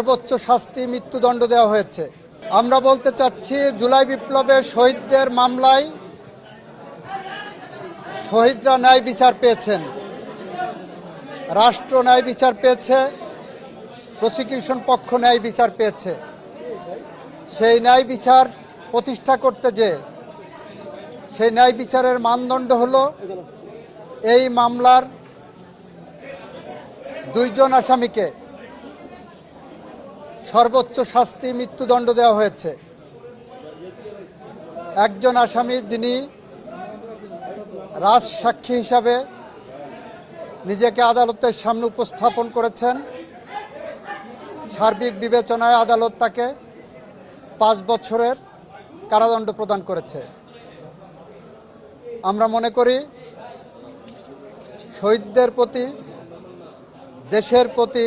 সর্বোচ্চ শাস্তি মৃত্যুদণ্ড দেওয়া হয়েছে। আমরা বলতে চাচ্ছি, জুলাই বিপ্লবের শহীদদের মামলায় শহীদরা ন্যায় বিচার পেয়েছেন। রাষ্ট্র ন্যায় বিচার পেয়েছে, প্রসিকিউশন পক্ষ ন্যায় বিচার পেয়েছে। সেই ন্যায় বিচার প্রতিষ্ঠা করতে যে, সেই ন্যায় বিচারের মানদণ্ড হলো, এই মামলার দুইজন আসামিকে সর্বোচ্চ শাস্তি মৃত্যুদণ্ড দেওয়া হয়েছে। একজন আসামি যিনি রাজসাক্ষী হিসাবে নিজেকে আদালতের সামনে উপস্থাপন করেছেন, সার্বিক বিবেচনায় আদালত তাকে পাঁচ বছরের কারাদণ্ড প্রদান করেছে। আমরা মনে করি, শহীদদের প্রতি, দেশের প্রতি